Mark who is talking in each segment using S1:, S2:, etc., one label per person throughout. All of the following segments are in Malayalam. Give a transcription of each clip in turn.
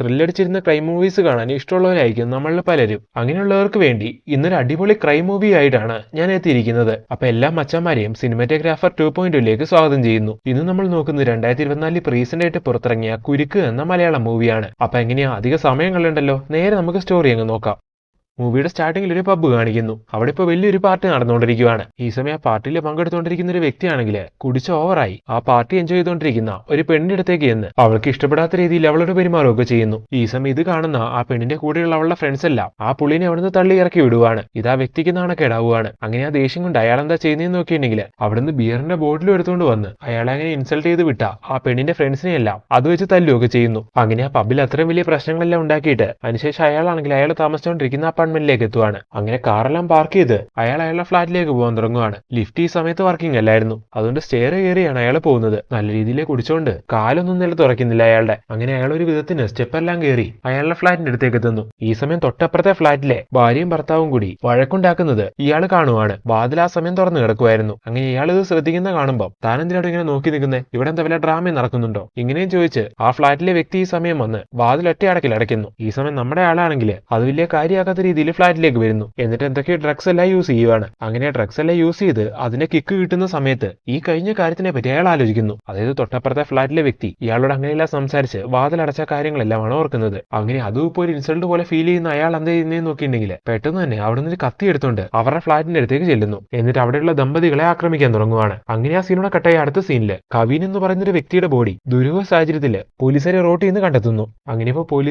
S1: ത്രില്ലടിച്ചിരുന്ന ക്രൈം മൂവീസ് കാണാൻ ഇഷ്ടമുള്ളവരായിരിക്കും നമ്മളിൽ പലരും. അങ്ങനെയുള്ളവർക്ക് വേണ്ടി ഇന്നൊരു അടിപൊളി ക്രൈം മൂവി ആയിട്ടാണ് ഞാൻ എത്തിയിരിക്കുന്നത്. അപ്പൊ എല്ലാ മച്ചന്മാരെയും സിനിമാറ്റോഗ്രാഫർ ടു പോയിന്റിലേക്ക് സ്വാഗതം ചെയ്യുന്നു. ഇന്ന് നമ്മൾ നോക്കുന്നത് രണ്ടായിരത്തി ഇരുപത്തിനാലിൽ റീസെന്റ് ആയിട്ട് പുറത്തിറങ്ങിയ കുരുക്ക് എന്ന മലയാളം മൂവിയാണ് അപ്പൊ എങ്ങനെയാ? അധിക സമയം കളയണ്ടല്ലോ? നേരെ നമുക്ക് സ്റ്റോറി അങ്ങ് നോക്കാം. മൂവിയുടെ സ്റ്റാർട്ടിംഗിൽ ഒരു പബ്ബ് കാണിക്കുന്നു. അവിടെ ഇപ്പോൾ വലിയൊരു പാർട്ടി നടന്നുകൊണ്ടിരിക്കുകയാണ്. ഈ സമയം ആ പാർട്ടിയിൽ പങ്കെടുത്തുകൊണ്ടിരിക്കുന്ന ഒരു വ്യക്തിയാണെങ്കിൽ കുടിച്ച ഓവറായി. ആ പാർട്ടി എൻജോയ് ചെയ്തുകൊണ്ടിരിക്കുന്ന ഒരു പെണ്ണിന്റെ അടുത്തേക്ക് എന്ന് അവൾക്ക് ഇഷ്ടപ്പെടാത്ത രീതിയിൽ അവളോട് പെരുമാറുകയൊക്കെ ചെയ്യുന്നു. ഈ സമയം ഇത് കാണുന്ന ആ പെണ്ണിന്റെ കൂടെയുള്ള അവളുടെ ഫ്രണ്ട്സ് എല്ലാം ആ പുള്ളിനെ അവിടുന്ന് തള്ളി ഇറക്കി വിടുവാണ്. ഇത് ആ വ്യക്തിക്ക് നാണക്കേടാവുകയാണ് അങ്ങനെ ആ ദേഷ്യം കൊണ്ട് അയാൾ എന്താ ചെയ്യുന്നതെന്ന് നോക്കിയിട്ടുണ്ടെങ്കിൽ അവിടുന്ന് ബിയറിന്റെ ബോട്ടിൽ എടുത്തുകൊണ്ട് വന്ന് അയാളെ അങ്ങനെ ഇൻസൾട്ട് ചെയ്ത് വിട്ട ആ പെണ്ണിന്റെ ഫ്രണ്ട്സിനെ എല്ലാം അത് വെച്ച് തല്ലുകയൊക്കെ ചെയ്യുന്നു. അങ്ങനെ ആ പബ്ബിൽ അത്രയും വലിയ പ്രശ്നങ്ങളെല്ലാം ഉണ്ടാക്കിയിട്ട് അതിനുശേഷം അയാളാണെങ്കിൽ അയാൾ താമസിച്ചുകൊണ്ടിരിക്കുന്ന അപ്പാർട്ട്മെന്റിലേക്ക് എത്തുവാണ്. അങ്ങനെ കാറെല്ലാം പാർക്ക് ചെയ്ത് അയാൾ അയാളുടെ ഫ്ലാറ്റിലേക്ക് പോകാൻ തുടങ്ങുവാണ്. ലിഫ്റ്റ് ഈ സമയത്ത് വർക്കിംഗ് അല്ലായിരുന്നു. അതുകൊണ്ട് സ്റ്റെയർ കയറിയാണ് അയാൾ പോകുന്നത്. നല്ല രീതിയിൽ കുടിച്ചുകൊണ്ട് കാലൊന്നും നില തുറക്കുന്നില്ല അയാളുടെ. അങ്ങനെ അയാൾ ഒരു വിധത്തിന് സ്റ്റെപ്പ് എല്ലാം കയറി അയാളുടെ ഫ്ലാറ്റിന്റെ അടുത്തേക്ക് എത്തുന്നു. ഈ സമയം തൊട്ടപ്പുറത്തെ ഫ്ലാറ്റിലെ ഭാര്യയും ഭർത്താവും കൂടി വഴക്കുണ്ടാക്കുന്നത് ഇയാൾ കാണുവാണ്. വാതിൽ ആ സമയം തുറന്നു കിടക്കുമായിരുന്നു അങ്ങനെ ഇയാൾ ഇത് ശ്രദ്ധിക്കുന്ന കാണുമ്പോൾ താൻ എന്തിനാണ് ഇങ്ങനെ നോക്കി നിൽക്കുന്നത് ഇവിടെ എന്താ വല്ല ഡ്രാമ നടക്കുന്നുണ്ടോ? ഇങ്ങനെയും ചോദിച്ച് ആ ഫ്ലാറ്റിലെ വ്യക്തി ഈ സമയം വന്ന് വാതിൽ ഒറ്റയടക്കിൽ അടയ്ക്കുന്നു. ഈ സമയം നമ്മുടെ ആളാണെങ്കിൽ അത് വലിയ കാര്യമാക്കാത്ത ഫ്ലാറ്റിലേക്ക് വരുന്നു. എന്നിട്ട് എന്തൊക്കെ ഡ്രഗ്സ് എല്ലാം യൂസ് ചെയ്യുവാണ്. അങ്ങനെ ഡ്രഗ്സ് എല്ലാം യൂസ് ചെയ്ത് അതിനെ കിക്ക് കിട്ടുന്ന സമയത്ത് ഈ കഴിഞ്ഞ കാര്യത്തിനെ പറ്റി അയാൾ ആലോചിക്കുന്നു. അതായത് തൊട്ടപ്പുറത്തെ ഫ്ലാറ്റിലെ വ്യക്തി ഇയാളോട് അങ്ങനെയെല്ലാം സംസാരിച്ച് വാതിലടച്ച കാര്യങ്ങളെല്ലാമാണ് ഓർക്കുന്നത്. അങ്ങനെ അതും ഇപ്പോൾ ഒരു ഇൻസൾട്ട് പോലെ ഫീൽ ചെയ്യുന്ന അയാൾ എന്താ ചെയ്യുന്നതെന്ന് നോക്കിയിട്ടുണ്ടെങ്കിൽ പെട്ടെന്ന് തന്നെ അവിടെ നിന്ന് കത്തി എടുത്തുകൊണ്ട് അവരുടെ ഫ്ലാറ്റിന്റെ അടുത്തേക്ക് ചെല്ലുന്നു. എന്നിട്ട് അവിടെയുള്ള ദമ്പതികളെ ആക്രമിക്കാൻ തുടങ്ങുവാണ്. അങ്ങനെ ആ സീനോടെ കട്ടായ അടുത്ത സീനിൽ കവിൻ എന്ന് പറയുന്ന ഒരു വ്യക്തിയുടെ ബോഡി ദുരൂഹ സാഹചര്യത്തിൽ പോലീസുകാരെ റോട്ടിൽ നിന്ന് കണ്ടെത്തുന്നു. അങ്ങനെ ഇപ്പോൾ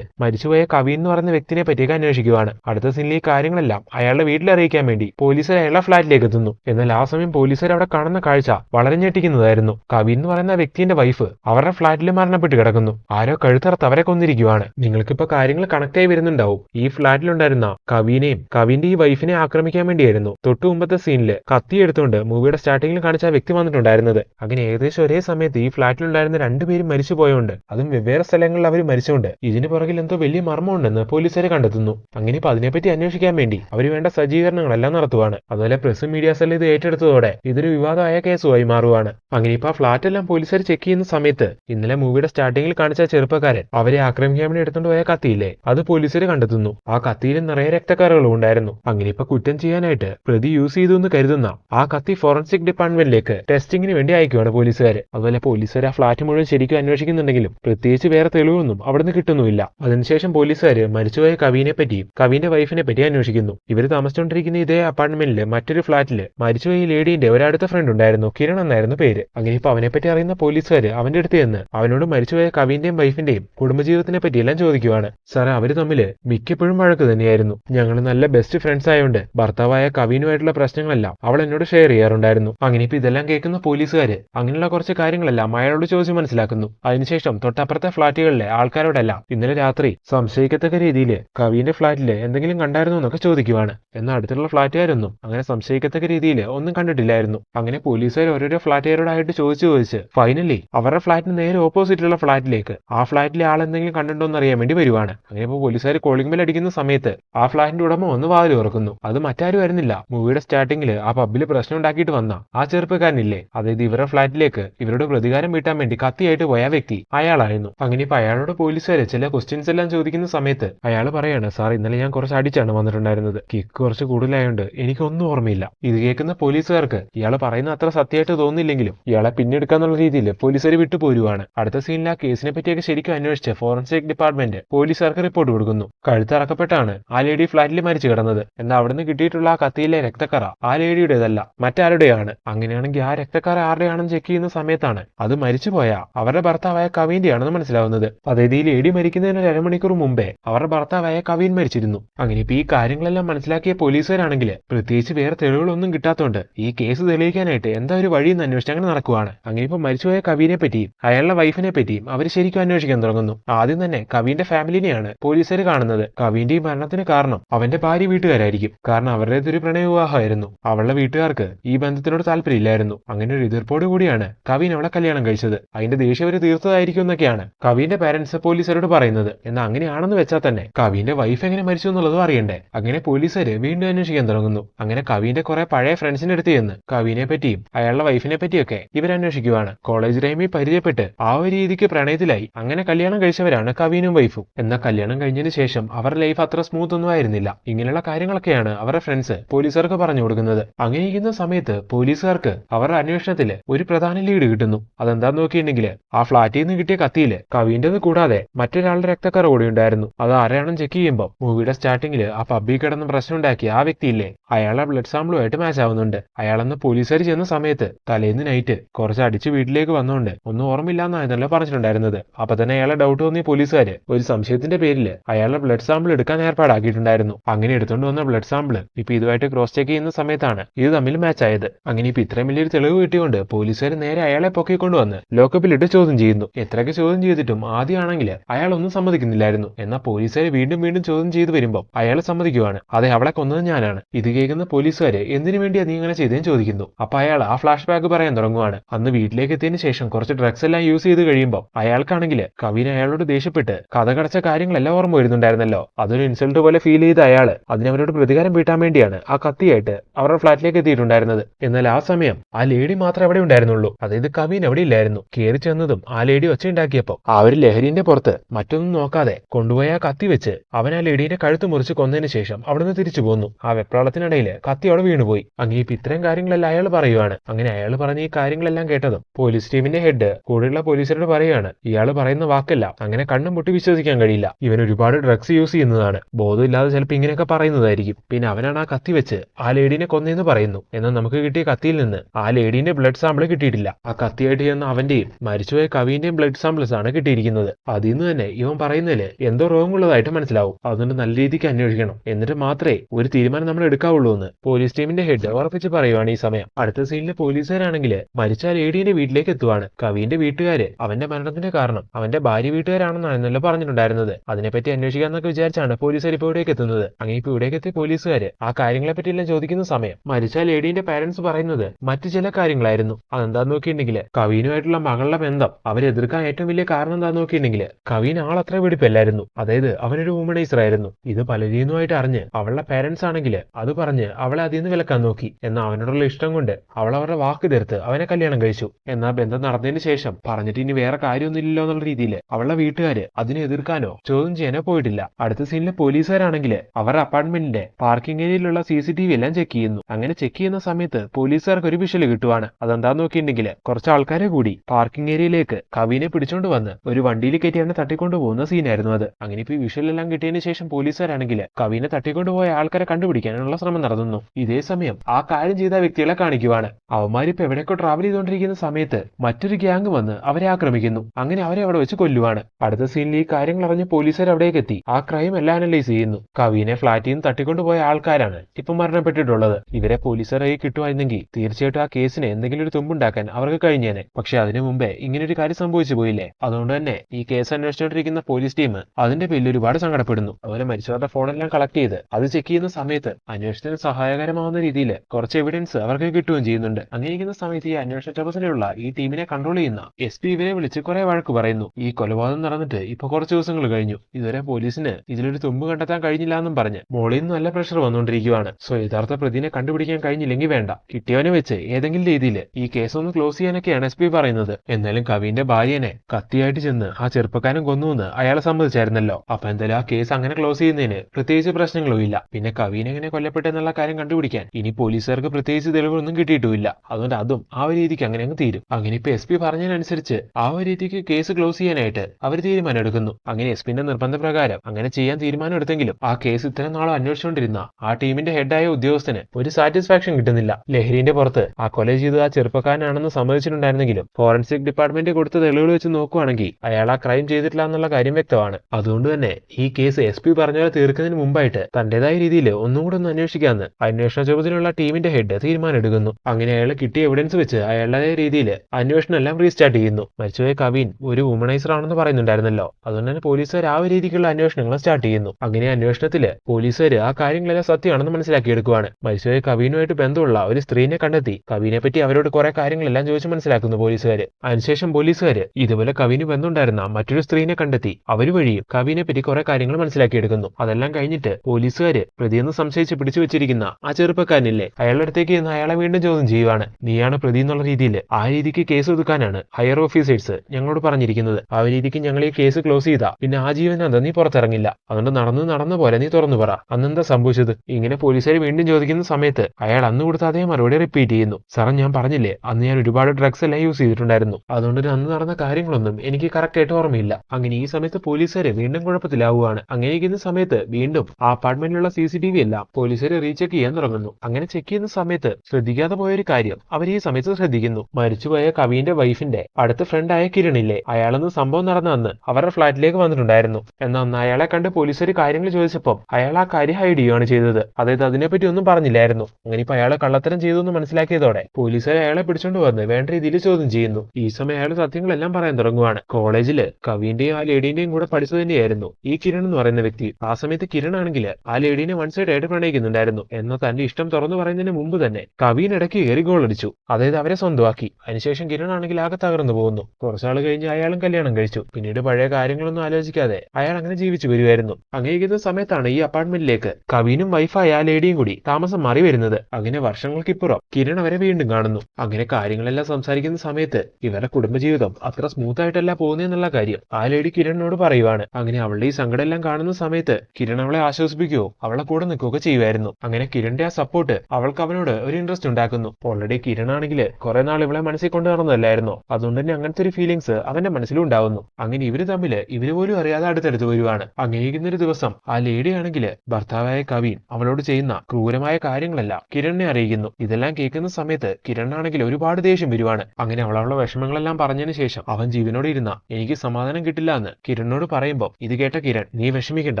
S1: മരിച്ചുപോയ കവിൻ എന്ന് പറയുന്ന വ്യക്തിനെ പറ്റിയൊക്കെ അന്വേഷിക്കുവാണ്. അടുത്ത സീനിലെ കാര്യങ്ങളെല്ലാം അയാളുടെ വീട്ടിൽ അറിയിക്കാൻ വേണ്ടി പോലീസുകാർ അയാളുടെ ഫ്ളാറ്റിലേക്ക് എത്തുന്നു. എന്നാൽ ആ സമയം പോലീസുകാർ അവിടെ കാണുന്ന കാഴ്ച വളരെ ഞെട്ടിക്കുന്നതായിരുന്നു. കവിൻ എന്ന് പറയുന്ന വ്യക്തിന്റെ വൈഫ് അവരുടെ ഫ്ളാറ്റിൽ മരണപ്പെട്ട് കിടക്കുന്നു. ആരോ കഴുത്തറത്ത് അവരെ കൊന്നിരിക്കുവാണ്. നിങ്ങൾക്കിപ്പോ കാര്യങ്ങൾ കണക്ട് ആയി വരുന്നുണ്ടാവും. ഈ ഫ്ളാറ്റിലുണ്ടായിരുന്ന കവിനെയും കവിന്റെ ഈ വൈഫിനെ ആക്രമിക്കാൻ വേണ്ടിയായിരുന്നു തൊട്ടു മുമ്പത്തെ സീനിൽ കത്തി എടുത്തുകൊണ്ട് മൂവിയുടെ സ്റ്റാർട്ടിംഗിൽ കാണിച്ച ആ വ്യക്തി വന്നിട്ടുണ്ടായിരുന്നത്. അങ്ങനെ ഏകദേശം ഒരേ സമയത്ത് ഈ ഫ്ളാറ്റിലുണ്ടായിരുന്ന രണ്ടുപേരും മരിച്ചു പോയോണ്ട് അതും വെവ്വേറെ സ്ഥലങ്ങളിൽ അവർ മരിച്ചുകൊണ്ട് ഇതിന് പുറകിൽ എന്തോ വലിയ മർമ്മമുണ്ടെന്ന് പോലീസുകാർ കണ്ടെത്തുന്നു. അങ്ങനെ ഇപ്പൊ അതിനെപ്പറ്റി അന്വേഷിക്കാൻ വേണ്ടി അവർ വേണ്ട സജ്ജീകരണങ്ങളെല്ലാം നടത്തുവാണ്. അതുപോലെ പ്രസ് മീഡിയാസ് എല്ലാം ഇത് ഏറ്റെടുത്തതോടെ ഇതൊരു വിവാദമായ കേസുമായി മാറുവാണ്. അങ്ങനെ ഇപ്പൊ ആ ഫ്ലാറ്റ് എല്ലാം പോലീസുകാർ ചെക്ക് ചെയ്യുന്ന സമയത്ത് ഇന്നലെ മൂവിയുടെ സ്റ്റാർട്ടിങ്ങിൽ കാണിച്ച ചെറുപ്പക്കാരൻ അവരെ ആക്രമിക്കാൻ വേണ്ടി എടുത്തുകൊണ്ട് പോയ കത്തിയില്ലേ? അത് പോലീസുകാർ കണ്ടെത്തുന്നു. ആ കത്തിയിൽ നിറയെ രക്തക്കാരുകളും ഉണ്ടായിരുന്നു. അങ്ങനെ ഇപ്പൊ കുറ്റം ചെയ്യാനായിട്ട് പ്രതി യൂസ് ചെയ്തു എന്ന് കരുതുന്ന ആ കത്തി ഫോറൻസിക് ഡിപ്പാർട്ട്മെന്റിലേക്ക് ടെസ്റ്റിംഗിന് വേണ്ടി അയക്കുവാണ് പോലീസുകാർ അതുപോലെ പോലീസുകാർ ആ ഫ്ലാറ്റ് മുഴുവൻ ശരിക്കും അന്വേഷിക്കുന്നുണ്ടെങ്കിലും പ്രത്യേകിച്ച് വേറെ തെളിവൊന്നും അവിടുന്ന് കിട്ടുന്നുമില്ല. അതിനുശേഷം പോലീസുകാർ മരിച്ചുപോയ കവിനെ പറ്റിയും കവിന്റെ വൈഫിനെ പറ്റി അന്വേഷിക്കുന്നു. ഇവർ താമസിച്ചുകൊണ്ടിരിക്കുന്ന ഇതേ അപ്പാർട്ട്മെന്റിൽ മറ്റൊരു ഫ്ളാറ്റിൽ മരിച്ചുപോയ ലേഡീന്റെ ഒരടുത്ത ഫ്രണ്ട് ഉണ്ടായിരുന്നു കിരൺ എന്നായിരുന്നു പേര്. അങ്ങനെ ഇപ്പൊ അവനെ പറ്റി അറിയുന്ന പോലീസുകാർ അവന്റെ അടുത്ത് ചെന്ന് അവനോട് മരിച്ചുപോയ കവിന്റെയും വൈഫിന്റെയും കുടുംബജീവിതത്തിനെ പറ്റിയെല്ലാം ചോദിക്കുവാണ്. സാർ അവർ തമ്മിൽ മിക്കപ്പോഴും വഴക്ക് തന്നെയായിരുന്നു. ഞങ്ങൾ നല്ല ബെസ്റ്റ് ഫ്രണ്ട്സ് ആയതുകൊണ്ട് ഭർത്താവായ കവിനുമായിട്ടുള്ള പ്രശ്നങ്ങളെല്ലാം അവൾ എന്നോട് ഷെയർ ചെയ്യാറുണ്ടായിരുന്നു. അങ്ങനെ ഇപ്പൊ ഇതെല്ലാം കേൾക്കുന്ന പോലീസുകാര് അങ്ങനെയുള്ള കുറച്ച് കാര്യങ്ങളെല്ലാം അയാളോട് ചോദിച്ച് മനസ്സിലാക്കുന്നു. അതിനുശേഷം തൊട്ടപ്പുറത്തെ ഫ്ളാറ്റുകളിലെ ആൾക്കാരോടെല്ലാം ഇന്നലെ രാത്രി സംശയിക്കത്തക്ക രീതിയിൽ കവിന്റെ ഫ്ളാറ്റിൽ എന്തെങ്കിലും കണ്ടായിരുന്നോ എന്നൊക്കെ ചോദിക്കുവാണ്. എന്നാൽ അടുത്തുള്ള ഫ്ളാറ്റുകാരൊന്നും അങ്ങനെ സംശയിക്കത്തക്ക രീതിയിൽ ഒന്നും കണ്ടിട്ടില്ലായിരുന്നു. അങ്ങനെ പോലീസുകാർ ഓരോരോ ഫ്ളാറ്റുകാരോടായിട്ട് ചോദിച്ചു ചോദിച്ച് ഫൈനലി അവരുടെ ഫ്ളാറ്റിന് നേരെ ഓപ്പോസിറ്റുള്ള ഫ്ളാറ്റിലേക്ക് ആ ഫ്ളാറ്റിലെ ആൾ എന്തെങ്കിലും കണ്ടിട്ടുണ്ടോ എന്ന് അറിയാൻ വേണ്ടി വരുവാണ്. അങ്ങനെ ഇപ്പോൾ പോലീസുകാർ കോളിംഗ് ബെൽ അടിക്കുന്ന സമയത്ത് ആ ഫ്ളാറ്റിന്റെ ഉടമ ഒന്ന് വാതിൽ തുറക്കുന്നു. അത് മറ്റാരും വരുന്നില്ല മൂവിയുടെ സ്റ്റാർട്ടിങ്ങിൽ ആ പബ്ബിൽ പ്രശ്നം ഉണ്ടാക്കിയിട്ട് വന്ന ആ ചെറുപ്പക്കാരനില്ലേ. അതായത് ഇവരുടെ ഫ്ളാറ്റിലേക്ക് ഇവരുടെ പ്രതികാരം വീട്ടാൻ വേണ്ടി കത്തിയായിട്ട് പോയ വ്യക്തി അയാളായിരുന്നു. അങ്ങനെ ഇപ്പൊ അയാളോട് പോലീസുകാർ ചില ക്വസ്റ്റ്യൻസ് എല്ലാം ചോദിക്കുന്ന സമയത്ത് അയാൾ പറയാണ് സാർ ഇന്നലെ ഞാൻ കുറച്ച് അടിച്ചാണ് വന്നിട്ടുണ്ടായിരുന്നത്. കിക്ക് കുറച്ച് കൂടുതലായുണ്ട് എനിക്കൊന്നും ഓർമ്മയില്ല. ഇത് കേൾക്കുന്ന പോലീസുകാർക്ക് ഇയാളെ പറയുന്ന അത്ര സത്യമായിട്ട് തോന്നില്ലെങ്കിലും ഇയാളെ പിന്നെടുക്കാന്നുള്ള രീതിയിൽ പോലീസുകാർ വിട്ടുപോരുവാണ്. അടുത്ത സീനിൽ ആ കേസിനെ പറ്റിയൊക്കെ ശരിക്കും അന്വേഷിച്ച് ഫോറൻസിക് ഡിപ്പാർട്ട്മെന്റ് പോലീസുകാർക്ക് റിപ്പോർട്ട് കൊടുക്കുന്നു. കഴുത്തറക്കപ്പെട്ടാണ് ആ ലേഡി ഫ്ളാറ്റിൽ മരിച്ചു കിടന്നത്. എന്നാൽ അവിടുന്ന് കിട്ടിയിട്ടുള്ള ആ കത്തിയിലെ രക്തക്കറ ആ ലേഡിയുടേതല്ല മറ്റാരുടെയാണ്. അങ്ങനെയാണെങ്കിൽ ആ രക്തക്കറ ആരുടെയാണെന്ന് ചെക്ക് ചെയ്യുന്ന സമയത്താണ് അത് മരിച്ചുപോയ അവരുടെ ഭർത്താവായ കവിന്റെയാണെന്ന് മനസ്സിലാവുന്നത്. അതായത് ഈ ലേഡി മരിക്കുന്നതിന് അരമണിക്കൂർ മുമ്പേ അവരുടെ ഭർത്താവായ കവിൻ മരിച്ചിരുന്നു. അങ്ങനെ ഇപ്പൊ ഈ കാര്യങ്ങളെല്ലാം മനസ്സിലാക്കിയ പോലീസുകാരാണെങ്കിൽ പ്രത്യേകിച്ച് വേറെ തെളിവുകളൊന്നും കിട്ടാത്തതുകൊണ്ട് ഈ കേസ് തെളിയിക്കാനായിട്ട് എന്താ ഒരു വഴിയെന്ന് അന്വേഷിച്ച് അങ്ങനെ നടക്കുവാണ്. അങ്ങനെ ഇപ്പൊ മരിച്ചുപോയ കവിനെ പറ്റിയും അയാളുടെ വൈഫിനെ പറ്റിയും അവർ ശരിക്കും അന്വേഷിക്കാൻ തുടങ്ങുന്നു. ആദ്യം തന്നെ കവിന്റെ ഫാമിലിനെയാണ് പോലീസുകാർ കാണുന്നത്. കവിന്റെ ഈ മരണത്തിന് കാരണം അവന്റെ ഭാര്യ വീട്ടുകാരായിരിക്കും. കാരണം അവരുടേത് ഒരു പ്രണയ വിവാഹമായിരുന്നു അവളുടെ വീട്ടുകാർക്ക് ഈ ബന്ധത്തിനോട് താല്പര്യമില്ലായിരുന്നു. അങ്ങനെ ഒരു എതിർപ്പോട് കൂടിയാണ് കവിൻ അവളെ കല്യാണം കഴിച്ചത്. അതിന്റെ ദേഷ്യം അവർ തീർത്തതായിരിക്കും എന്നൊക്കെയാണ് കവിന്റെ പാരന്റ്സ് പോലീസുകാരോട് പറയുന്നത്. എന്നാൽ അങ്ങനെയാണെന്ന് വെച്ചാൽ തന്നെ കവിന്റെ വൈഫ് എങ്ങനെ മരിച്ചു എന്നുള്ളതും അറിയണ്ടേ. അങ്ങനെ പോലീസുകാര് വീണ്ടും അന്വേഷിക്കാൻ തുടങ്ങുന്നു. അങ്ങനെ കവിന്റെ കുറെ പഴയ ഫ്രണ്ട്സിന്റെ അടുത്ത് ചെന്ന് കവിനെ പറ്റിയും അയാളുടെ വൈഫിനെ പറ്റിയൊക്കെ ഇവർ അന്വേഷിക്കുവാണ്. കോളേജ് ടൈമിൽ പരിചയപ്പെട്ട് ആ ഒരു രീതിക്ക് പ്രണയത്തിലായി. അങ്ങനെ കല്യാണം കഴിച്ചവരാണ് കവിനും വൈഫും എന്നാൽ കല്യാണം കഴിഞ്ഞതിന് ശേഷം അവരുടെ ലൈഫ് അത്ര സ്മൂത്ത് ഒന്നും ആയിരുന്നില്ല. ഇങ്ങനെയുള്ള കാര്യങ്ങളൊക്കെയാണ് അവരുടെ ഫ്രണ്ട്സ് പോലീസുകാർക്ക് പറഞ്ഞു കൊടുക്കുന്നത്. അങ്ങനെ ഇരിക്കുന്ന സമയത്ത് പോലീസുകാർക്ക് അവരുടെ അന്വേഷണത്തിൽ ഒരു പ്രധാന ലീഡ് കിട്ടുന്നു. അതെന്താന്ന് നോക്കിയിട്ടുണ്ടെങ്കിൽ ആ ഫ്ളാറ്റിൽ നിന്ന് കിട്ടിയ കത്തിയിൽ കവിന്റെ കൂടാതെ മറ്റൊരാളുടെ രക്തക്കറ കൂടി ഉണ്ടായിരുന്നു. അത് ആരാണെന്ന് ചെക്ക് ചെയ്യുമ്പോൾ മൂവിയുടെ സ്റ്റാർട്ടിങ്ങിൽ ആ പബ്ബി കിടന്ന് പ്രശ്നം ഉണ്ടാക്കിയ ആ വ്യക്തിയില്ലേ? അയാളെ ബ്ലഡ് സാമ്പിളുമായിട്ട് മാച്ച് ആവുന്നുണ്ട്. അയാളെന്ന് പോലീസുകാർ ചെന്ന സമയത്ത് തലേന്ന് നൈറ്റ് കുറച്ച് അടിച്ച് വീട്ടിലേക്ക് വന്നുകൊണ്ട് ഒന്നും ഓർമ്മയില്ലാന്നായിരുന്നല്ലോ പറഞ്ഞിട്ടുണ്ടായിരുന്നത്. അപ്പൊ തന്നെ അയാളെ ഡൗട്ട് തോന്നിയ പോലീസുകാര് ഒരു സംശയത്തിന്റെ പേരിൽ അയാളെ ബ്ലഡ് സാമ്പിൾ എടുക്കാൻ ഏർപ്പാടാക്കിയിട്ടുണ്ടായിരുന്നു. അങ്ങനെ എടുത്തുകൊണ്ട് വന്ന ബ്ലഡ് സാമ്പിൾ ഇപ്പൊ ഇതുമായിട്ട് ക്രോസ് ചെക്ക് ചെയ്യുന്ന സമയത്താണ് ഇത് തമ്മിൽ മാച്ച് ആയത്. അങ്ങനെ ഇപ്പൊ ഇത്രയും വലിയൊരു തെളിവ് കിട്ടിയോണ്ട് പോലീസുകാർ നേരെ അയാളെ പൊക്കിക്കൊണ്ടുവന്ന് ലോക്കപ്പിലിട്ട് ചോദ്യം ചെയ്യുന്നു. എത്രയൊക്കെ ചോദ്യം ചെയ്തിട്ടും ആദ്യമാണെങ്കിൽ അയാൾ ഒന്നും സമ്മതിക്കുന്നില്ലായിരുന്നു. എന്നാൽ പോലീസുകാർ വീണ്ടും വീണ്ടും ചോദ്യം ചെയ്തു വരുമ്പോൾ അയാൾ സമ്മതിക്കുവാണ് അതെ അവളെ കൊന്നത് ഞാനാണ്. ഇത് കേൾക്കുന്ന പോലീസുകാര് എന്തിനു വേണ്ടിയാ നീ ഇങ്ങനെ ചെയ്തതെന്ന് ചോദിക്കുന്നു? അപ്പൊ അയാൾ ആ ഫ്ലാഷ് ബാക്ക് പറയാൻ തുടങ്ങുവാണ്. അന്ന് വീട്ടിലേക്ക് എത്തിയതിനു ശേഷം കുറച്ച് ഡ്രഗ്സ് എല്ലാം യൂസ് ചെയ്ത് കഴിയുമ്പോൾ അയാൾക്കാണെങ്കിൽ കവിന് അയാളോട് ദേഷ്യപ്പെട്ട് കഥ കടച്ച കാര്യങ്ങളെല്ലാം ഓർമ്മ വരുന്നുണ്ടായിരുന്നല്ലോ. അതൊരു ഇൻസൾട്ട് പോലെ ഫീൽ ചെയ്ത അയാൾ അതിനവരോട് പ്രതികാരം വീട്ടാൻ വേണ്ടിയാണ് ആ കത്തിയായിട്ട് അവരുടെ ഫ്ലാറ്റിലേക്ക് എത്തിയിട്ടുണ്ടായിരുന്നത്. എന്നാൽ ആ സമയം ആ ലേഡി മാത്രമേ അവിടെ ഉണ്ടായിരുന്നുള്ളൂ. അതായത് കവിൻ അവിടെ ഇല്ലായിരുന്നു. കയറി ചെന്നതും ആ ലേഡി ഒച്ചയുണ്ടാക്കിയപ്പോൾ ആ ഒരു ലഹരിന്റെ പുറത്ത് മറ്റൊന്നും നോക്കാതെ കൊണ്ടുപോയ ആ കത്തി വെച്ച് അവൻ ആ ലേഡീന്റെ കഴുത്ത് മുറിച്ച് കൊന്നതിന് ശേഷം അവിടുന്ന് തിരിച്ചു പോന്നു. ആ വെപ്രാളത്തിനിടയിൽ കത്തി അവിടെ വീണുപോയി. അങ്ങനെ ഇപ്പൊ ഇത്രയും കാര്യങ്ങളെല്ലാം അയാൾ പറയുവാണ്. അങ്ങനെ അയാൾ പറഞ്ഞ ഈ കാര്യങ്ങളെല്ലാം കേട്ടതും പോലീസ് ടീമിന്റെ ഹെഡ് കൂടെയുള്ള പോലീസിനോട് പറയുകയാണ് ഇയാൾ പറയുന്ന വാക്കല്ല. അങ്ങനെ കണ്ണും പൊട്ടി വിശ്വസിക്കാൻ കഴിയില്ല. ഇവൻ ഒരുപാട് ഡ്രഗ്സ് യൂസ് ചെയ്യുന്നതാണ്. ബോധമില്ലാതെ ചിലപ്പോൾ ഇങ്ങനെയൊക്കെ പറയുന്നതായിരിക്കും. പിന്നെ അവനാണ് ആ കത്തി വെച്ച് ആ ലേഡീനെ കൊന്നെന്ന് പറയുന്നു. എന്നാൽ നമുക്ക് കിട്ടിയ കത്തിയിൽ നിന്ന് ആ ലേഡീന്റെ ബ്ലഡ് സാമ്പിൾ കിട്ടിയിട്ടില്ല. ആ കത്തിയായിട്ട് ചെന്ന അവന്റെയും മരിച്ചുപോയ കവിന്റെയും ബ്ലഡ് സാമ്പിൾസ് ആണ് കിട്ടിയിരിക്കുന്നത്. അതിൽ നിന്ന് തന്നെ ഇവൻ പറയുന്നതിൽ എന്തോ രോഗമുള്ളതായിട്ട് മനസ്സിലാവും. അതുകൊണ്ട് നല്ല രീതിക്ക് അന്വേഷിക്കണം. എന്നിട്ട് മാത്രമേ ഒരു തീരുമാനം നമ്മൾ എടുക്കാവുള്ളൂ എന്ന് പോലീസ് ടീമിന്റെ ഹെഡ് ഉറപ്പിച്ച് പറയുവാണ് ഈ സമയം. അടുത്ത സീനിലെ പോലീസുകാരാണെങ്കിൽ മരിച്ച ലേഡിയുടെ വീട്ടിലേക്ക് എത്തുവാണ്. കവിന്റെ വീട്ടുകാര് അവന്റെ മരണത്തിന്റെ കാരണം അവന്റെ ഭാര്യ വീട്ടുകാരാണെന്നായിരുന്നല്ലോ പറഞ്ഞിട്ടുണ്ടായിരുന്നത്. അതിനെപ്പറ്റി അന്വേഷിക്കാന്നൊക്കെ വിചാരിച്ചാണ് പോലീസുകാർ ഇപ്പോൾ ഇവിടേക്ക് എത്തുന്നത്. അങ്ങനെ ഇപ്പോൾ ഇവിടേക്ക് എത്തിയ പോലീസുകാർ ആ കാര്യങ്ങളെ പറ്റിയെല്ലാം ചോദിക്കുന്ന സമയം. മരിച്ച ലേഡിയുടെ പാരന്റ്സ് പറയുന്നത് മറ്റു ചില കാര്യങ്ങളായിരുന്നു. അതെന്താന്ന് നോക്കിയിട്ടുണ്ടെങ്കിൽ കവീനുമായിട്ടുള്ള മകളുടെ ബന്ധം അവരെതിർക്കാൻ ഏറ്റവും വലിയ കാരണം എന്താന്ന് നോക്കിയിട്ടുണ്ടെങ്കിൽ കവീൻ അത്ര വെടിപ്പല്ലായിരുന്നു. അതായത് അവനൊരു വുമണൈസർ ആയിരുന്നു. ഇത് പലരീന്നുമായിട്ട് അറിഞ്ഞ് അവളുടെ പേരൻസ് ആണെങ്കിൽ അത് പറഞ്ഞ് അവളെ അതിൽ നിന്ന് വിലക്കാൻ നോക്കി. എന്നാൽ അവനോടുള്ള ഇഷ്ടം കൊണ്ട് അവൾ അവരുടെ വാക്ക് തീർത്ത് അവനെ കല്യാണം കഴിച്ചു. എന്നാൽ ബന്ധം നടന്നതിന് ശേഷം പറഞ്ഞിട്ട് ഇനി വേറെ കാര്യമൊന്നുമില്ലല്ലോ എന്നുള്ള രീതിയിൽ അവളുടെ വീട്ടുകാര് അതിനെ എതിർക്കാനോ ചോദ്യം ചെയ്യാനോ പോയിട്ടില്ല. അടുത്ത സീനിലെ പോലീസുകാരാണെങ്കിൽ അവരുടെ അപ്പാർട്ട്മെന്റിന്റെ പാർക്കിംഗ് ഏരിയയിലുള്ള സി സി ടി വി എല്ലാം ചെക്ക് ചെയ്യുന്നു. അങ്ങനെ ചെക്ക് ചെയ്യുന്ന സമയത്ത് പോലീസുകാർക്ക് ഒരു വിഷൽ കിട്ടുവാണ്. അതെന്താന്ന് നോക്കിയിട്ടുണ്ടെങ്കിൽ കുറച്ച് ആൾക്കാരെ കൂടി പാർക്കിംഗ് ഏരിയയിലേക്ക് കവിനെ പിടിച്ചോണ്ട് വന്ന് ഒരു വണ്ടിയിൽ കയറ്റി അവനെ തട്ടിക്കൊണ്ട് പോകുന്ന സീനായിരുന്നു അത്. അങ്ങനെ ഇപ്പൊ ഈ വിഷലെല്ലാം കിട്ടിയതിന് ശേഷം പോലീസുകാരാണെങ്കിൽ കവിനെ തട്ടിക്കൊണ്ടുപോയ ആൾക്കാരെ കണ്ടുപിടിക്കാനുള്ള ശ്രമം നടത്തുന്നു. ഇതേ സമയം ആ കാര്യം ചെയ്ത വ്യക്തികളെ കാണിക്കുവാണ്. അവന്മാരിപ്പോ എവിടെയൊക്കെ ട്രാവൽ ചെയ്തുകൊണ്ടിരിക്കുന്ന സമയത്ത് മറ്റൊരു ഗ്യാങ് വന്ന് അവരെ ആക്രമിക്കുന്നു. അങ്ങനെ അവരെ അവിടെ വെച്ച് കൊല്ലുവാണ്. അടുത്ത സീനിൽ ഈ കാര്യങ്ങൾ അറിഞ്ഞ് പോലീസുകാർ അവിടേക്ക് എത്തി. ആ ക്രൈം എല്ലാം അനലൈസ് ചെയ്യുന്നു. കവിനെ ഫ്ളാറ്റിൽ നിന്ന് തട്ടിക്കൊണ്ടുപോയ ആൾക്കാരാണ് ഇപ്പൊ മരണപ്പെട്ടിട്ടുള്ളത്. ഇവരെ പോലീസുകാരായി കിട്ടുമായിരുന്നെങ്കിൽ തീർച്ചയായിട്ടും ആ കേസിന് എന്തെങ്കിലും ഒരു തുമ്പുണ്ടാക്കാൻ അവർക്ക് കഴിഞ്ഞേനെ. പക്ഷെ അതിനു മുമ്പേ ഒരു കാര്യം സംഭവിച്ചു പോയില്ലേ? അതുകൊണ്ട് തന്നെ ഈ കേസ് അന്വേഷിച്ചുകൊണ്ടിരിക്കുന്ന പോലീസ് ടീം അതിന്റെ പേരിൽ ഒരുപാട് സങ്കടപ്പെടുന്നു. അതുപോലെ മരിച്ചവരുടെ ഫോണെല്ലാം കളക്ട് ചെയ്ത്. അത് ചെക്ക് ചെയ്യുന്ന സമയത്ത് അന്വേഷണത്തിന് സഹായകരമാവുന്ന രീതിയിൽ കുറച്ച് എവിഡൻസ് അവർക്ക് കിട്ടുകയും ചെയ്യുന്നുണ്ട്. അങ്ങനെയിരിക്കുന്ന സമയത്ത് ഈ അന്വേഷണ ചുമതലയുള്ള ഈ ടീമിനെ കൺട്രോൾ ചെയ്യുന്ന എസ് പി ഇവരെ വിളിച്ച് കുറെ വഴക്ക് പറയുന്നു. ഈ കൊലപാതകം നടന്നിട്ട് ഇപ്പൊ കുറച്ച് ദിവസങ്ങൾ കഴിഞ്ഞു. ഇതുവരെ പോലീസിന് ഇതിലൊരു തുമ്പ് കണ്ടെത്താൻ കഴിഞ്ഞില്ല എന്നും പറഞ്ഞ് മോളിൽ നിന്ന് നല്ല പ്രഷർ വന്നുകൊണ്ടിരിക്കുകയാണ് സോ യഥാർത്ഥ പ്രതിനെ കണ്ടുപിടിക്കാൻ കഴിഞ്ഞില്ലെങ്കിൽ വേണ്ട. കിട്ടിയവനെ വെച്ച് ഏതെങ്കിലും രീതിയിൽ ഈ കേസ് ഒന്ന് ക്ലോസ് ചെയ്യാനൊക്കെയാണ് എസ് പി പറയുന്നത്. എന്നാലും കവിന്റെ ഭാര്യനെ കത്തിയായിട്ട് ചെന്ന് ആ ചെറുപ്പക്കാരൻ കൊന്നുവെന്ന് അയാളെ സമ്മതിച്ചായിരുന്നല്ലോ. അപ്പൊ എന്തായാലും ആ കേസ് അങ്ങനെ ക്ലോസ് ചെയ്യുന്നതിന് പ്രത്യേകിച്ച് പ്രശ്നങ്ങളും ഇല്ല പിന്നെ കവീൻ എങ്ങനെ കൊല്ലപ്പെട്ടെന്നുള്ള കാര്യം കണ്ടുപിടിക്കാൻ ഇനി പോലീസുകാർക്ക് പ്രത്യേകിച്ച് തെളിവൊന്നും കിട്ടിയിട്ടുമില്ല. അതുകൊണ്ട് അതും ആ ഒരു രീതിക്ക് അങ്ങനെ അങ്ങ് തീരും. അങ്ങനെ ഇപ്പൊ എസ് പി പറഞ്ഞതിനനുസരിച്ച് ആ ഒരു രീതിക്ക് കേസ് ക്ലോസ് ചെയ്യാനായിട്ട് അവർ തീരുമാനം എടുക്കുന്നു അങ്ങനെ എസ് പിന്റെ നിർബന്ധപ്രകാരം അങ്ങനെ ചെയ്യാൻ തീരുമാനം എടുത്തെങ്കിലും ആ കേസ് ഇത്രയും നാളും അന്വേഷിച്ചുകൊണ്ടിരുന്ന ആ ടീമിന്റെ ഹെഡായ ഉദ്യോഗസ്ഥന് ഒരു സാറ്റിസ്ഫാക്ഷൻ കിട്ടുന്നില്ല. ലഹരിന്റെ പുറത്ത് ആ കൊല ചെയ്ത് ആ ചെറുപ്പക്കാരനാണെന്ന് സമ്മതിച്ചിട്ടുണ്ടായിരുന്നെങ്കിലും ഫോറൻസിക് ഡിപ്പാർട്ട്മെന്റ് കൊടുത്ത തെളിവുകൾ വെച്ച് നോക്കുവാണെങ്കിൽ അയാൾ ആ ക്രൈം ചെയ്തിട്ടില്ല എന്നുള്ള കാര്യം വ്യക്തമാണ്. അതുകൊണ്ട് തന്നെ ഈ കേസ് എസ് പി പറഞ്ഞ തീർക്കുന്നതിന് മുമ്പായിട്ട് തന്റേതായ രീതിയിൽ ഒന്നുകൂടെ ഒന്ന് അന്വേഷിക്കാമെന്ന് അന്വേഷണ ചുമതലയുള്ള ടീമിന്റെ ഹെഡ് തീരുമാനമെടുക്കുന്നു. അങ്ങനെ അയാൾ കിട്ടിയ എവിഡൻസ് വെച്ച് അയാളുടെ രീതിയിൽ അന്വേഷണം എല്ലാം റീസ്റ്റാർട്ട് ചെയ്യുന്നു. മരിച്ചുപോയ കവിൻ ഒരു വുമണൈസർ ആണെന്ന് പറയുന്നുണ്ടായിരുന്നല്ലോ. അതുകൊണ്ട് തന്നെ പോലീസുകാർ ആ രീതിക്കുള്ള അന്വേഷണങ്ങൾ സ്റ്റാർട്ട് ചെയ്യുന്നു. അങ്ങനെ അന്വേഷണത്തിൽ പോലീസുകാർ ആ കാര്യങ്ങളെല്ലാം സത്യമാണെന്ന് മനസ്സിലാക്കിയെടുക്കുവാണ്. മരിച്ചുപോയ കവിനുമായിട്ട് ബന്ധമുള്ള ഒരു സ്ത്രീനെ കണ്ടെത്തി. കവിനെ പറ്റി അവരോട് കുറെ കാര്യങ്ങളെല്ലാം ചോദിച്ച് മനസ്സിലാക്കുന്നു പോലീസുകാർ അതിനുശേഷം പോലീസുകാർ ഇതുപോലെ കവിന് ബന്ധമുണ്ടായിരുന്ന മറ്റൊരു സ്ത്രീനെ കണ്ടെത്തി. അവർ വഴിയും കവിനെ പറ്റി കുറെ കാര്യങ്ങൾ മനസ്സിലാക്കിയെടുക്കുന്നു. അതെല്ലാം കഴിഞ്ഞിട്ട് പോലീസുകാര് പ്രതിയെന്ന് സംശയിച്ച് പിടിച്ചു വെച്ചിരിക്കുന്ന ആ ചെറുപ്പക്കാരനില്ലേ? അയാളുടെ അടുത്തേക്ക് ചെന്ന് അയാളെ വീണ്ടും ചോദ്യം ചെയ്യുവാണ്. നീയാണ് പ്രതി എന്നുള്ള രീതിയിൽ ആ രീതിക്ക് കേസ് ഒതുക്കാനാണ് ഹയർ ഓഫീസേഴ്സ് ഞങ്ങളോട് പറഞ്ഞിരിക്കുന്നത്. ആ രീതിക്ക് ഞങ്ങൾ ഈ കേസ് ക്ലോസ് ചെയ്താ. പിന്നെ ആ ജീവനാന്ത നീ പുറത്തിറങ്ങില്ല. അതുകൊണ്ട് നടന്ന് നടന്ന പോലെ നീ തുറന്നു പറ. അന്നെന്താ സംഭവിച്ചത്? ഇങ്ങനെ പോലീസുകാർ വീണ്ടും ചോദിക്കുന്ന സമയത്ത് അയാൾ അന്ന് കൊടുത്ത അതേ മറുപടി റിപ്പീറ്റ് ചെയ്യുന്നു. സാറേ ഞാൻ പറഞ്ഞില്ലേ? അന്ന് ഞാൻ ഒരുപാട് ഡ്രഗ്സ് എല്ലാം യൂസ് ചെയ്തിട്ടുണ്ടായിരുന്നു. അതുകൊണ്ട് അന്ന് നടന്ന കാര്യങ്ങളൊന്നും എനിക്ക് കറക്റ്റ് ആയിട്ട് ഓർമ്മയില്ല. അങ്ങനെ ഈ സമയത്ത് പോലീസുകാർ വീണ്ടും കുഴപ്പത്തിലാവുകയാണ് അങ്ങനെ ഇരിക്കുന്ന സമയത്ത് വീണ്ടും ആ അപ്പാർട്ട്മെന്റിലുള്ള സി സി ടി വി എല്ലാം പോലീസുകാർ റീചെക്ക് ചെയ്യാൻ തുടങ്ങുന്നു. അങ്ങനെ ചെക്ക് ചെയ്യുന്ന സമയത്ത് ശ്രദ്ധിക്കാതെ പോയ ഒരു കാര്യം. അവർ ഈ സമയത്ത് ശ്രദ്ധിക്കുന്നു. മരിച്ചുപോയ കവിന്റെ വൈഫിന്റെ അടുത്ത ഫ്രണ്ടായ കിരണില്ലേ? അയാളൊന്ന് സംഭവം നടന്നതെന്ന് അവരുടെ ഫ്ളാറ്റിലേക്ക് വന്നിട്ടുണ്ടായിരുന്നു. എന്നാൽ അന്ന് അയാളെ കണ്ട് പോലീസുകാർ കാര്യങ്ങൾ ചോദിച്ചപ്പോൾ അയാൾ ആ കാര്യം ഹൈഡ് ചെയ്യുകയാണ് ചെയ്തത്. അതായത് അതിനെപ്പറ്റി ഒന്നും പറഞ്ഞില്ലായിരുന്നു. അങ്ങനെ ഇപ്പൊ അയാളെ കള്ളത്തരം ചെയ്തു എന്ന് മനസ്സിലാക്കിയതോടെ പോലീസുകാർ അയാളെ പിടിച്ചോണ്ട് വന്ന് വേണ്ട രീതിയിൽ ചോദ്യം ചെയ്യുന്നു. ഈ സമയം അയാൾ സത്യങ്ങളെല്ലാം പറയാൻ തുടങ്ങുവാണ്. കോളേജിൽ കവിന്റെയും ആ ലേഡീന്റെയും കൂടെ പഠിച്ചു തന്നെയായിരുന്നു. ഈ കിരൺ എന്ന് പറയുന്ന വ്യക്തി ആ സമയത്ത് കിരൺ ആണെങ്കിൽ ആ ലേഡീനെ വൺ സൈഡ് ആയിട്ട് പ്രണയിക്കുന്നുണ്ടായിരുന്നു. എന്ന തന്റെ ഇഷ്ടം തുറന്നു പറയുന്നതിന് മുമ്പ് തന്നെ കവിൻ ഇടയ്ക്ക് കയറി ഗോൾ അടിച്ചു. അതായത് അവരെ സ്വന്തമാക്കി. അതിനുശേഷം കിരൺ ആണെങ്കിൽ ആകെ തകർന്നു പോകുന്നു. കുറച്ചാൾ കഴിഞ്ഞ് അയാളും കല്യാണം കഴിച്ചു. പിന്നീട് പഴയ കാര്യങ്ങളൊന്നും ആലോചിക്കാതെ അയാൾ അങ്ങനെ ജീവിച്ചു വരുമായിരുന്നു അങ്ങേക്കുന്ന സമയത്താണ് ഈ അപ്പാർട്ട്മെന്റിലേക്ക് കവിനും വൈഫായ ആ ലേഡിയും കൂടി താമസം മാറി വരുന്നത്. അങ്ങനെ വർഷങ്ങൾക്കിപ്പുറം കിരൺ അവരെ വീണ്ടും കാണുന്നു. അങ്ങനെ കാര്യങ്ങളെല്ലാം സംസാരിക്കുന്ന സമയത്ത് ഇവരുടെ കുടുംബജീവിതം അത്ര സ്മൂത്ത് ആയിട്ടല്ല പോകുന്നതെന്നുള്ള കാര്യം ആ ലേഡി കിരണിനോട് പറയുവാണ്. അങ്ങനെ അവളുടെ ഈ സങ്കടം എല്ലാം കാണുന്ന സമയത്ത് കിരൺ അവളെ ആശ്വസിപ്പിക്കുകയോ അവളെ കൂടെ നിൽക്കുകയൊക്കെ ചെയ്യുമായിരുന്നു. അങ്ങനെ കിരണിന്റെ ആ സപ്പോർട്ട് അവൾക്ക് അവനോട് ഒരു ഇൻട്രസ്റ്റ് ഉണ്ടാക്കുന്നു. ഓൾറെഡി കിരൺ ആണെങ്കിൽ കുറെ നാൾ ഇവളെ മനസ്സിൽ കൊണ്ടു നടന്നതല്ലായിരുന്നോ? അതുകൊണ്ട് തന്നെ അങ്ങനത്തെ ഒരു ഫീലിങ്സ് അവന്റെ മനസ്സിലും ഉണ്ടാവുന്നു. അങ്ങനെ ഇവർ തമ്മിൽ ഇവർ പോലും അറിയാതെ അടുത്തടുത്ത് വരുവാണ്. അങ്ങനെ ഇരിക്കുന്ന ഒരു ദിവസം ആ ലേഡി ആണെങ്കിൽ ഭർത്താവായ കവിൻ അവളോട് ചെയ്യുന്ന ക്രൂരമായ കാര്യങ്ങളെല്ലാം കിരണിനെ അറിയിക്കുന്നു. ഇതെല്ലാം കേൾക്കുന്ന സമയത്ത് കിരണാണെങ്കിൽ ഒരുപാട് ദേഷ്യം വരുവാണ്. അങ്ങനെ അവൾ അവളുടെ വിഷമങ്ങളെല്ലാം പറഞ്ഞതിന് ശേഷം അവൻ ജീവനോട് ഇരുന്ന എനിക്ക് സമാധാനം കിട്ടില്ല എന്ന് കിരണിനോട് പറയുമ്പോൾ ഇത് കേട്ട കിരൺ നീ വിഷമിക്കണ്ട.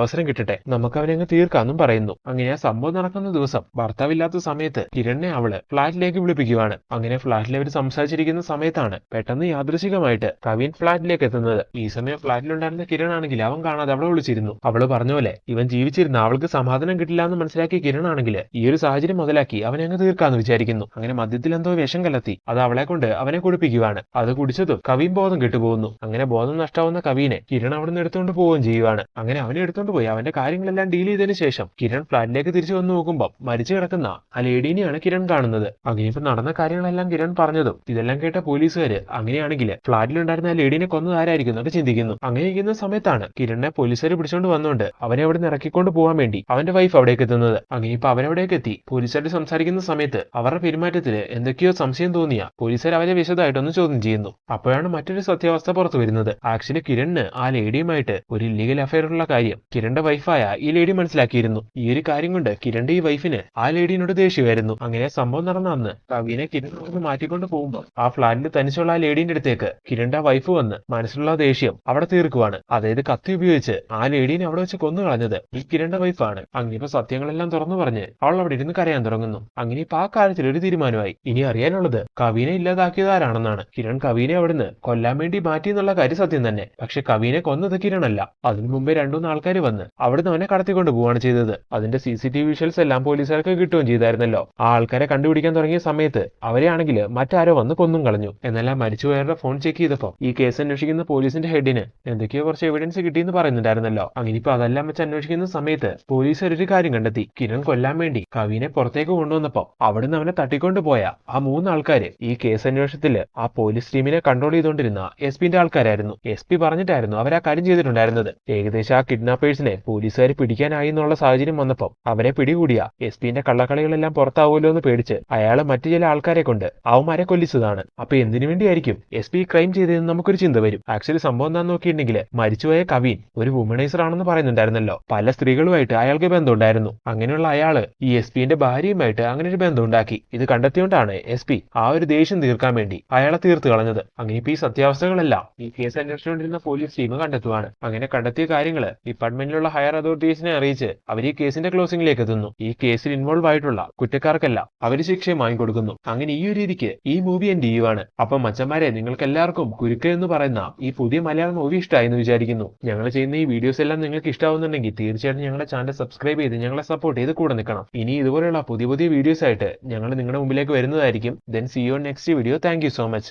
S1: ഒരവസരം കിട്ടട്ടെ. നമുക്ക് അവനെ അങ്ങ് തീർക്കാന്നും പറയുന്നു. അങ്ങനെ ആ സംഭവം നടക്കുന്ന ദിവസം. ഭർത്താവില്ലാത്ത സമയത്ത് കിരണിനെ അവൾ ഫ്ളാറ്റിലേക്ക് വിളിപ്പിക്കുവാണ്. അങ്ങനെ ഫ്ളാറ്റിൽ അവർ സംസാരിച്ചിരിക്കുന്ന സമയത്താണ് പെട്ടെന്ന് യാദൃശികമായിട്ട് കവിൻ ഫ്ളാറ്റിലേക്ക് എത്തുന്നത്. ഈ സമയം ഫ്ളാറ്റിലുണ്ടായിരുന്ന കിരൺ ആണെങ്കിൽ അവൻ കാണാതെ അവളെ വിളിച്ചിരുന്നു. അവൾ പറഞ്ഞ പോലെ ഇവൻ ജീവിച്ചിരുന്ന അവൾക്ക് സമാധാനം കിട്ടില്ല എന്ന് മനസ്സിലാക്കിയ കിരൺ ആണെങ്കിൽ ഈ ഒരു സാഹചര്യം മുതലാക്കി അവനെ അങ്ങ് തീർക്കാന്ന് വിചാരിക്കുന്നു. അങ്ങനെ മദ്യത്തിൽ എന്തോ വിഷം കലർത്തി. അത് അവളെ കൊണ്ട് അവനെ കുടിപ്പിക്കുവാണ്. അത് കുടിച്ചതും കവിൻ ബോധം കിട്ടുപോകുന്നു. അങ്ങനെ ബോധം നഷ്ടാവുന്ന കവിനെ കിരൺ അവിടെ നിന്ന് എടുത്തുകൊണ്ട് പോവുകയും ചെയ്യുവാണ്. അങ്ങനെ അവനെ എടുത്തുകൊണ്ട് പോയി അവന്റെ കാര്യങ്ങളെല്ലാം ഡീൽ ചെയ്തതിനു ശേഷം കിരൺ ഫ്ലാറ്റിലേക്ക് തിരിച്ചു വന്നു നോക്കുമ്പോൾ മരിച്ചു കിടക്കുന്ന ആ ലേഡീനെയാണ് കിരൺ കാണുന്നത്. അങ്ങനെ ഇപ്പൊ നടന്ന കാര്യങ്ങളെല്ലാം കിരൺ പറഞ്ഞതും ഇതെല്ലാം കേട്ട പോലീസുകാര് അങ്ങനെയാണെങ്കിൽ ഫ്ലാറ്റിലുണ്ടായിരുന്ന ആ ലേഡീനെ കൊന്നത് ആരായിരിക്കും എന്നൊക്കെ ചിന്തിക്കുന്നു. അങ്ങനെ ഇരിക്കുന്ന സമയത്താണ് കിരണിനെ പോലീസുകാർ പിടിച്ചുകൊണ്ട് വന്നുകൊണ്ട് അവനെ അവിടെ ഇറക്കിക്കൊണ്ട് പോകാൻ വേണ്ടി അവന്റെ വൈഫ് അവിടേക്ക് എത്തുന്നത്. അങ്ങനെ ഇപ്പൊ അവനവിടേക്ക് എത്തി. പോലീസുകാർ സംസാരിക്കുന്ന സമയത്ത് അവരുടെ പെരുമാറ്റത്തിൽ എന്തൊക്കെയോ സംശയം തോന്നിയ പോലീസുകാർ അവരെ വിശദമായിട്ടൊന്ന് ചോദ്യം ചെയ്യുന്നു. അപ്പോഴാണ് മറ്റൊരു സത്യാവസ്ഥ പുറത്തു വരുന്നത്. ആക്ച്വലി കിരണിന് ആ ലേഡിയുമായിട്ട് ഒരു ഇല്ലീഗൽ അഫയർ ഉള്ള കാര്യം കിരണിന്റെ വൈഫായ ഈ ലേഡി മനസ്സിലാക്കിയിരുന്നു. ഈ ഒരു കാര്യം കൊണ്ട് കിരണിന്റെ ഈ വൈഫിന് ആ ലേഡിയോട് ദേഷ്യമായിരുന്നു അങ്ങനെ സംഭവം നടന്ന അന്ന് കവിനെ കിരൺ അവിടെ മാറ്റിക്കൊണ്ട് പോകുമ്പോൾ ആ ഫ്ലാറ്റിൽ തനിച്ചുള്ള ആ ലേഡീന്റെ അടുത്തേക്ക് കിരണിന്റെ വൈഫ് വന്ന് മനസ്സിലുള്ള ദേഷ്യം അവിടെ തീർക്കുവാണ്. അതായത് കത്തി ഉപയോഗിച്ച് ആ ലേഡീനെ അവിടെ വെച്ച് കൊന്നു കളഞ്ഞത് ഈ കിരണിന്റെ വൈഫാണ് അങ്ങനെ ഇപ്പൊ സത്യങ്ങളെല്ലാം തുറന്നു പറഞ്ഞ് അവൾ അവിടെ ഇരുന്ന് കരയാൻ തുടങ്ങുന്നു. അങ്ങനെ ഇപ്പൊ ആ കാര്യത്തിൽ ഒരു തീരുമാനമായി. ഇനി അറിയാനുള്ളത് കവിനെ ഇല്ലാതാക്കിയത് ആരാണെന്നാണ്. കിരൺ കവിനെ അവിടുന്ന് കൊല്ലാൻ വേണ്ടി മാറ്റി എന്നുള്ള കാര്യം സത്യം തന്നെ. പക്ഷെ കവിനെ കൊന്നത് കിരണല്ല അതിനു മുമ്പേ രണ്ടു മൂന്ന് ആൾക്കാർ വന്ന് അവിടുന്ന് അവനെ കടത്തിക്കൊണ്ട് പോവുകയാണ് ചെയ്തത്. അതിന്റെ സി സി ടി വിഷ്വൽസ് എല്ലാം പോലീസുകാർക്ക് കിട്ടുകയും ചെയ്തായിരുന്നല്ലോ. ആ ആൾക്കാരെ കണ്ടുപിടിക്കാൻ തുടങ്ങിയ സമയത്ത് അവരെയാണെങ്കിൽ മറ്റാരോ വന്ന് കൊന്നും കളഞ്ഞു. എന്നാലും ആ മരിച്ചുപോയവരുടെ ഫോൺ ചെക്ക് ചെയ്തപ്പോൾ ഈ കേസ് അന്വേഷിക്കുന്ന പോലീസിന്റെ ഹെഡിന് എന്തൊക്കെയോ കുറച്ച് എവിഡൻസ് കിട്ടിയെന്ന് പറയുന്നുണ്ടായിരുന്നല്ലോ. അങ്ങനെ ഇപ്പൊ അതെല്ലാം വെച്ച് അന്വേഷിക്കുന്ന സമയത്ത് പോലീസ് ഒരു കാര്യം കണ്ടെത്തി. കിരൺ കൊല്ലാൻ വേണ്ടി കവിനെ പുറത്തേക്ക് കൊണ്ടുവന്നപ്പോ അവിടുന്ന് അവനെ തട്ടിക്കൊണ്ടു പോയ ആ മൂന്ന് ആൾക്കാര് ഈ കേസ് അന്വേഷണത്തിൽ ആ പോലീസ് ടീമിനെ കൺട്രോൾ ചെയ്തുകൊണ്ടിരുന്ന എസ് പിന്റെ ആൾക്കാരായിരുന്നു. എസ് പി പറഞ്ഞിട്ടായിരുന്നു അവർ ആ കാര്യം ചെയ്തിട്ടുണ്ടായിരുന്നത്. ഏകദേശം ആ കിഡ്നാപ്പേഴ്സിനെ പോലീസുകാർ പിടിക്കാനായി എന്നുള്ള സാഹചര്യം വന്നപ്പോൾ അവരെ പിടികൂടിയ എസ് പിന്റെ കള്ളക്കളികളെല്ലാം പുറത്താവുമല്ലോ എന്ന് പേടിച്ച് അയാൾ മറ്റു ചില ആൾക്കാരെ കൊണ്ട് അവന്മാരെ കൊല്ലിച്ചതാണ്. അപ്പൊ എന്തിനു വേണ്ടിയായിരിക്കും എസ് പി ക്രൈം ചെയ്തതെന്ന് നമുക്കൊരു ചിന്ത വരും. ആക്ച്വലി സംഭവം എന്താന്ന് നോക്കിയിട്ടുണ്ടെങ്കിൽ മരിച്ചുപോയ കവീൻ ഒരു വുമണൈസർ ആണെന്ന് പറയുന്നുണ്ടായിരുന്നല്ലോ. പല സ്ത്രീകളുമായിട്ട് അയാൾക്ക് ബന്ധമുണ്ടായിരുന്നു. അങ്ങനെയുള്ള അയാൾ ഈ എസ് പിന്റെ ഭാര്യയുമായിട്ട് അങ്ങനെ ഒരു ബന്ധം ഉണ്ടാക്കി ഇത് കണ്ടെത്തിയോണ്ടാണ് എസ് പി ആ ഒരു ദേഷ്യം തീർക്കാൻ വേണ്ടി അയാളെ തീർത്ത് കളഞ്ഞത്. അങ്ങനെ ഇപ്പൊ ഈ സത്യാവസ്ഥകളെല്ലാം ഈ കേസ് അന്വേഷിച്ചുകൊണ്ടിരുന്ന പോലീസ് ടീം കണ്ടെത്തുവാണ്. അങ്ങനെ കണ്ടെത്തിയ കാര്യങ്ങൾ ഡിപ്പാർട്ട്മെന്റിലുള്ള ഹയർ അതോറിറ്റീസിനെ അറിയിച്ച് അവർ ഈ കേസിന്റെ ക്ലോസിംഗിലേക്ക് എത്തുന്നു. ഈ കേസിൽ ഇൻവോൾവ് ആയിട്ടുള്ള കുറ്റക്കാർക്കല്ല അവർ ശിക്ഷയും വാങ്ങിക്കൊടുക്കുന്നു. അങ്ങനെ ഈ ഒരു രീതിക്ക് ഈ മൂവി എൻഡ് ചെയ്യുവാണ്. അപ്പൊ മച്ചന്മാരെ നിങ്ങൾക്ക് എല്ലാവർക്കും കുരുക്ക് എന്ന് പറയുന്ന ഈ പുതിയ മലയാളം മൂവി ഇഷ്ടമായി എന്ന് വിചാരിക്കുന്നു. ഞങ്ങൾ ചെയ്യുന്ന ഈ വീഡിയോസ് എല്ലാം നിങ്ങൾക്ക് ഇഷ്ടമാവുന്നുണ്ടെങ്കിൽ തീർച്ചയായിട്ടും ഞങ്ങളുടെ ചാനൽ സബ്സ്ക്രൈബ് ചെയ്ത് ഞങ്ങളെ സപ്പോർട്ട് ചെയ്ത് കൂടെ നിൽക്കണം. ഇനി ഇതുപോലെയുള്ള പുതിയ പുതിയ വീഡിയോസ് ആയിട്ട് ഞങ്ങൾ നിങ്ങളുടെ മുമ്പിലേക്ക് വരുന്നതായിരിക്കും. Then see you next video thank so much